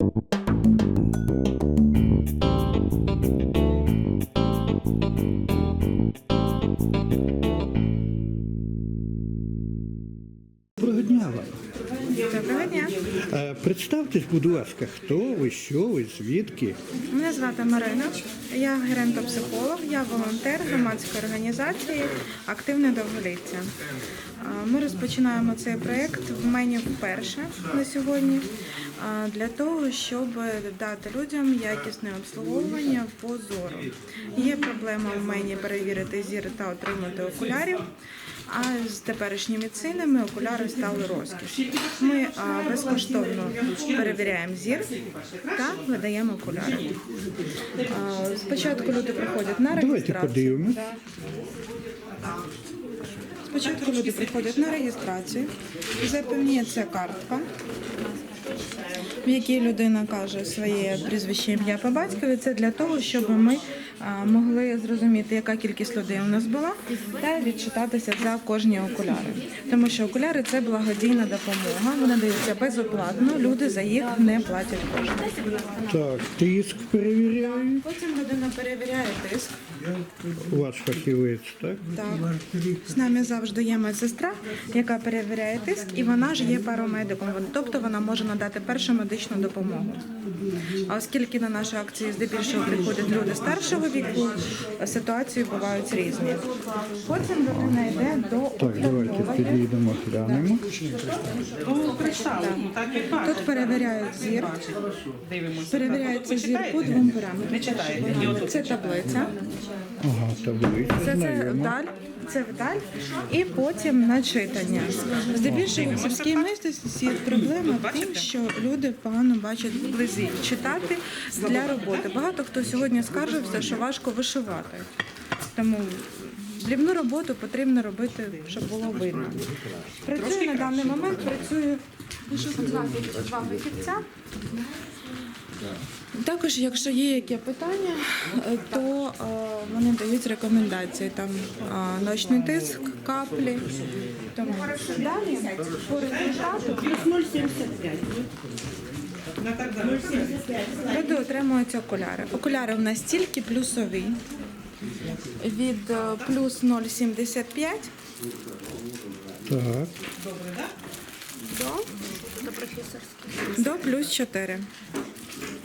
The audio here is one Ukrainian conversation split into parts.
you. Представтесь, будь ласка, хто ви, що ви, звідки? Мене звати Марина. Я геронтопсихолог, я волонтер громадської організації Активне довголіття. Ми розпочинаємо цей проєкт в мені вперше на сьогодні для того, щоб дати людям якісне обслуговування по зору. Є проблема в мені перевірити зір та отримати окулярів. А з теперішніми цінами окуляри стали розкіш. Ми безкоштовно перевіряємо зір та видаємо окуляри. Спочатку люди приходять на Давайте реєстрацію. подивимось. Спочатку люди приходять на реєстрацію, заповнюється картка, в якій людина каже своє прізвище ім'я по батькові. Це для того, щоб ми могли зрозуміти, яка кількість людей у нас була, та відчитатися за кожні окуляри. Тому що окуляри це благодійна допомога. Вони даються безоплатно. Люди за їх не платять кошти. Так, тиск перевіряють. Потім людина перевіряє тиск. Ваш фахівець, так? Так. З нами завжди є медсестра, яка перевіряє тиск, і вона ж є парамедиком. Тобто вона може надати першу медичну допомогу. А оскільки на наші акції здебільшого приходять люди старшого віку, ситуації бувають різні. Потім людина йде до Так, давайте підійдемо, глянемо. Тут перевіряють зір. Перевіряється зір по двом параметрам. Це таблиця. Ага, Це, це знайомо. вдаль, це вдаль, і потім начитання. Здебільшого в сільській місцевості проблема в тім, що люди погано бачать вблизі. Читати для роботи. Багато хто сьогодні скаржився, що важко вишивати. Тому дрібну роботу потрібно робити, щоб було видно. Працюю на даний момент, працюю лише два, два фахівця. Також, якщо є які питання, е, то е, вони дають рекомендації. Там е, ночний тиск, каплі. Тому далі. По результату люди отримують окуляри. Окуляри в нас тільки плюсові. Від плюс 0,75 Так, до, до плюс 4.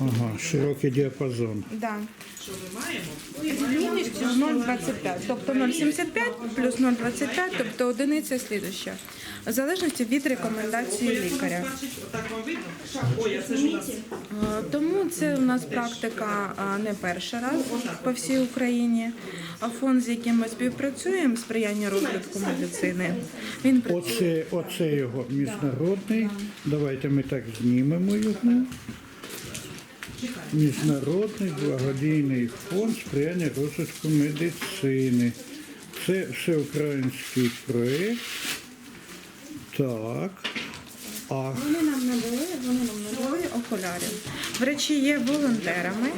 Ага, широкий діапазон. Да. Відмінністю 0,25, тобто 0,75 плюс 0,25, тобто одиниця слідуща. В залежності від рекомендації лікаря. Е, Тому це у нас практика а, не перший раз по всій Україні. А фонд, з яким ми співпрацюємо, сприяння розвитку медицини. Він працює. Оце, оце його міжнародний. Давайте ми так знімемо його. Міжнародний благодійний фонд сприяння розвитку медицини. Це всеукраїнський проєкт. Так. А Вони нам надали, вони нам надали окулярів. До речі, є волонтерами,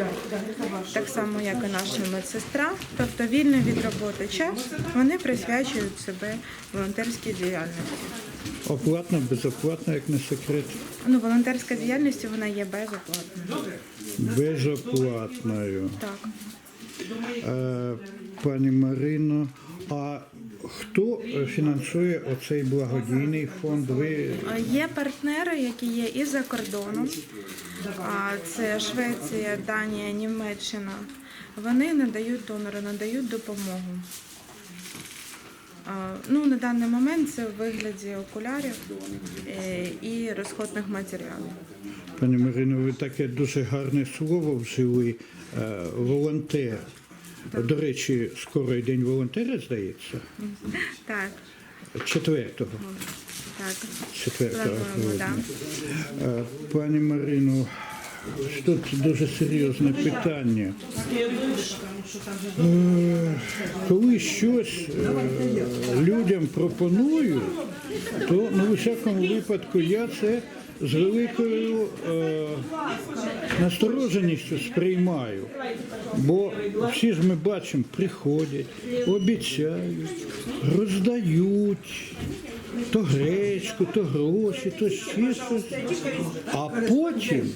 так само як і наша медсестра. Тобто вільний від роботи час вони присвячують себе волонтерській діяльності. оплатно, безоплатно, як не секрет. Ну, волонтерська діяльність вона є безоплатною. Безоплатною. Так. Е, Пані Марино, а хто фінансує оцей благодійний фонд? Ви Є партнери, які є і за кордоном. Це Швеція, Данія, Німеччина. Вони надають донори, надають допомогу. Ну, на даний момент це в вигляді окулярів е, і розходних матеріалів. Пані Марино, ви таке дуже гарне слово вжили. е, Волонтер. До речі, скоро день волонтера, здається, Так, 4-го. так. 4 Плануємо, грудня. Е, Пані Марино, тут дуже серйозне питання. Е, Коли щось людям пропоную, то ну, у всякому випадку я це з великою е, настороженістю сприймаю. Бо всі ж ми бачимо, приходять, обіцяють, роздають то гречку, то гроші, то ще щось. А потім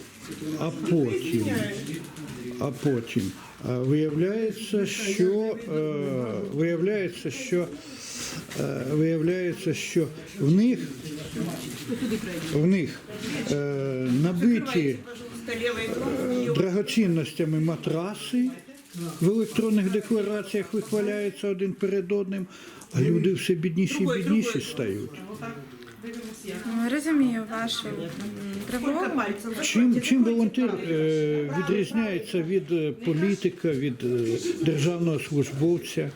А потім, а потім виявляється, що е, виявляється, що е, виявляється, що в них в них е, набиті е, драгоцінностями матраси. В електронних деклараціях вихваляються один перед одним, а люди все бідніші і бідніші стають. Розумію вашу тривогу. Чим, чим волонтер е, відрізняється від е, політика, від е, державного службовця?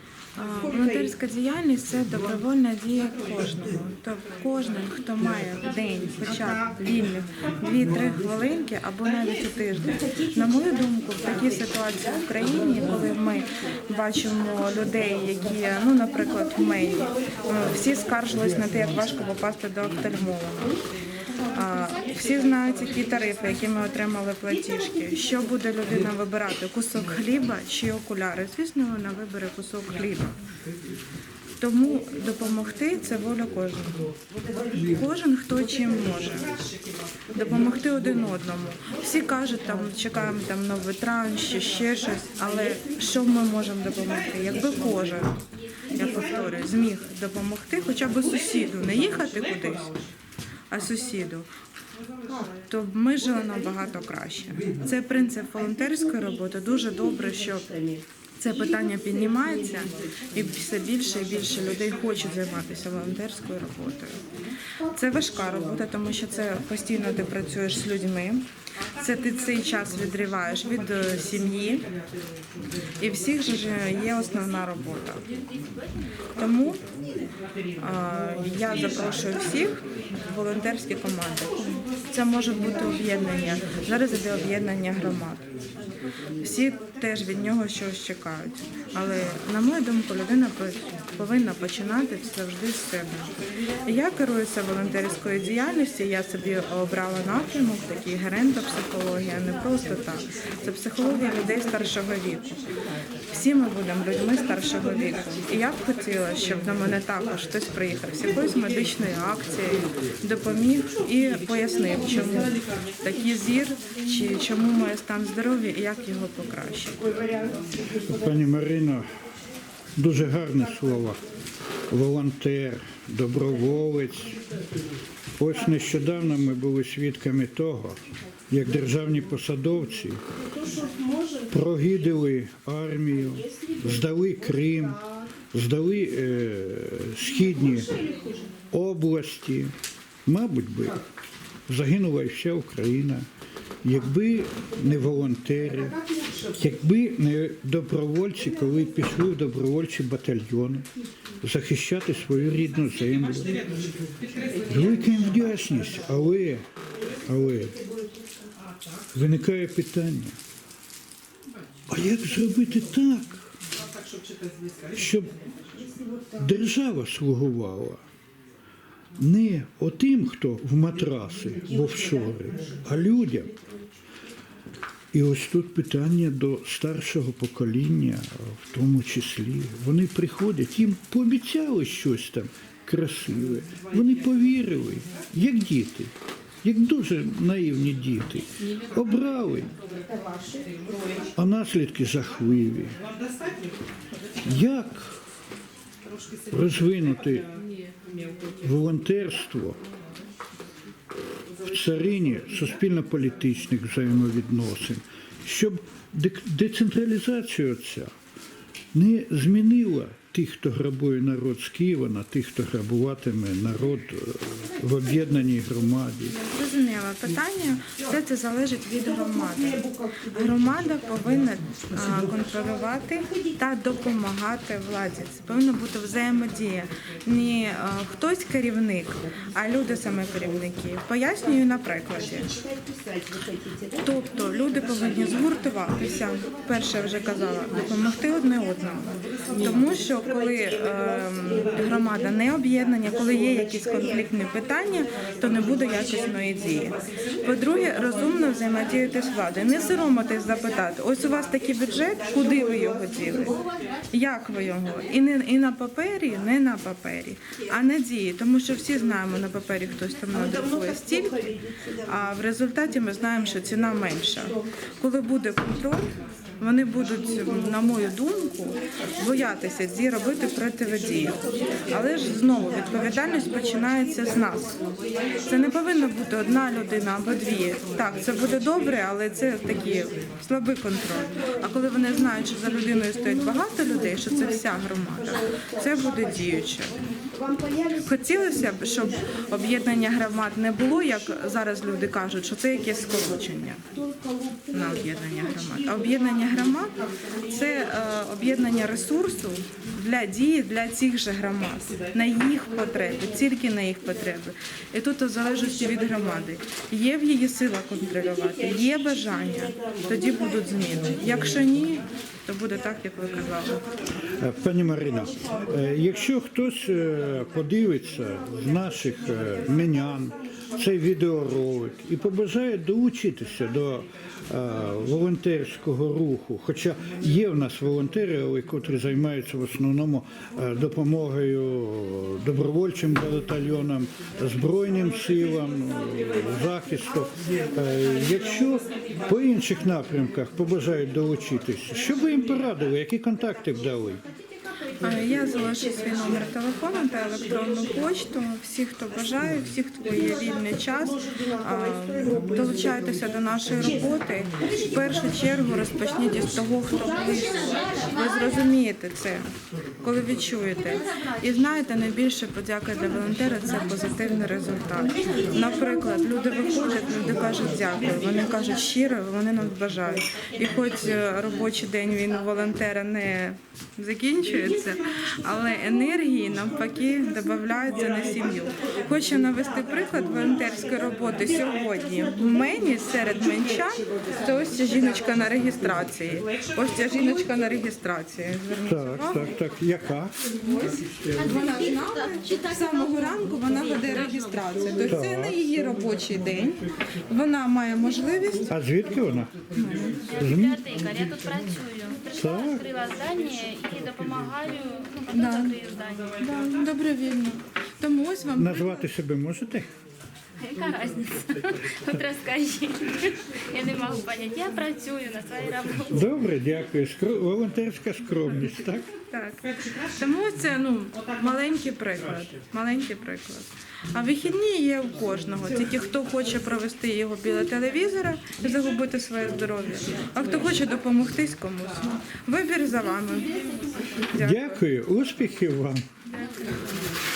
Волонтерська діяльність це добровольна дія кожного. Тобто кожен, хто має в день хоча б вільних 2-3 хвилинки або навіть у тиждень. На мою думку, в такій ситуації в країні, коли ми бачимо людей, які, ну, наприклад, в мені, всі скаржились на те, як важко попасти до офтальмолога. Всі знають, які тарифи, які ми отримали платіжки. Що буде людина вибирати? Кусок хліба чи окуляри? Звісно, вона вибере кусок хліба. Тому допомогти це воля кожного. Кожен хто чим може. Допомогти один одному. Всі кажуть, там чекаємо там новий транш, ще щось, але що ми можемо допомогти? Якби кожен, я повторюю, зміг допомогти хоча б сусіду, не їхати кудись, а сусіду, то ми жили набагато краще. Це принцип волонтерської роботи. Дуже добре, що це питання піднімається, і все більше і більше людей хочуть займатися волонтерською роботою. Це важка робота, тому що це постійно ти працюєш з людьми. Це ти цей час відриваєш від е, сім'ї, і всіх ж є основна робота. Тому я запрошую всіх в волонтерські команди. Це може бути об'єднання. Зараз іде об'єднання громад. Всі теж від нього щось чекають. Але на мою думку, людина повинна починати завжди з себе. Я керуюся волонтерською діяльністю. Я собі обрала напрямок, такий геронтопсихологія, не просто так. Це психологія людей старшого віку. Всі ми будемо людьми старшого віку. І я б хотіла, щоб до мене також хтось приїхав з якоюсь медичною акцією, допоміг і пояснив, чому такий зір, чи чому моє стан здоров'я і як його покращити. Пані Марино, дуже гарні слова. Волонтер, доброволець. Ось нещодавно ми були свідками того, як державні посадовці прогидили армію, здали Крим, здали е, східні області. Мабуть би, загинула і вся Україна. Якби не волонтери, якби не добровольці, коли пішли в добровольчі батальйони захищати свою рідну землю. Велика їм вдячність, але, але виникає питання, а як зробити так, щоб держава слугувала не отим, хто в матраси, в офшори, а людям. І ось тут питання до старшого покоління, в тому числі. Вони приходять, їм пообіцяли щось там красиве. Вони повірили, як діти, як дуже наївні діти. Обрали, а наслідки жахливі. Як розвинути волонтерство в царині суспільно-політичних взаємовідносин, щоб децентралізація ця не змінила тих, хто грабує народ з Києва, на тих, хто грабуватиме народ е, в об'єднаній громаді. Зрозуміло питання. Все це залежить від громади. Громада повинна контролювати та допомагати владі. Це повинна бути взаємодія. Не хтось керівник, а люди саме керівники. Пояснюю на прикладі. Тобто люди повинні згуртуватися. Перше вже казала, допомогти одне одному. Тому що коли ем, громада не об'єднання, коли є якісь конфліктні питання, то не буде якісної дії. Дії. По-друге, розумно взаємодіяти з владою. Не соромитись запитати, ось у вас такий бюджет, куди ви його діли? Як ви його? І не і на папері, не на папері, а на дії. Тому що всі знаємо на папері хтось там надрукує стільки, а в результаті ми знаємо, що ціна менша. Коли буде контроль, вони будуть, на мою думку, боятися дій робити противодію. Але ж знову відповідальність починається з нас. Це не повинна бути одна людина або дві. Так, це буде добре, але це такий слабий контроль. А коли вони знають, що за людиною стоїть багато людей, що це вся громада, це буде діюче. Хотілося б, щоб об'єднання громад не було, як зараз люди кажуть, що це якесь скорочення на об'єднання громад. А об'єднання громад це е, об'єднання ресурсу для дії для цих же громад, на їх потреби, тільки на їх потреби. І тут у залежності від громади. Є в її сила контролювати, є бажання, тоді будуть зміни. Якщо ні, то буде так, як ви казали. Е, Пані Марина, е, якщо хтось е, подивиться з наших менян цей відеоролик і побажає долучитися до волонтерського руху, хоча є в нас волонтери, але котрі займаються в основному е, допомогою добровольчим батальйонам, збройним силам, захисту. Е, Якщо по інших напрямках побажають долучитись, що ви їм порадили, які контакти б дали? Я залишу свій номер телефону та електронну почту. Всі, хто бажає, всі, хто є вільний час, долучайтеся до нашої роботи. В першу чергу розпочніть із того, хто близько. Ви зрозумієте це, коли відчуєте. І знаєте, найбільше подяка для волонтера це позитивний результат. Наприклад, люди виходять, люди кажуть дякую. Вони кажуть щиро, вони нам бажають. І хоч е, робочий день він волонтера не закінчується, але енергії навпаки додаються на сім'ю. Хочу навести приклад волонтерської роботи сьогодні. В мені серед менчан це ось ця жіночка на реєстрації. Ось ця жіночка на реєстрації. Зверніть Так, увагу. так, так. Яка? Вона з нами з самого ранку вона веде реєстрацію. Тобто це не її робочий день. Вона має можливість А звідки вона? Бібліотекар, я тут працюю. Прийшла, відкрила здання і допомагаю, ну, Да. здання. да, добровільно. Тому ось вам Назвати себе можете? Яка різниця? От розкажіть. Я не можу поняти. Я працюю на своїй роботі. Добре, дякую. Скро... Волонтерська скромність, так? Так. Тому це ну маленький приклад. Маленький приклад. А вихідні є у кожного. Тільки хто хоче провести його біля телевізора і загубити своє здоров'я, а хто хоче допомогтись комусь. Вибір за вами. Дякую. Дякую, успіхів вам. Дякую.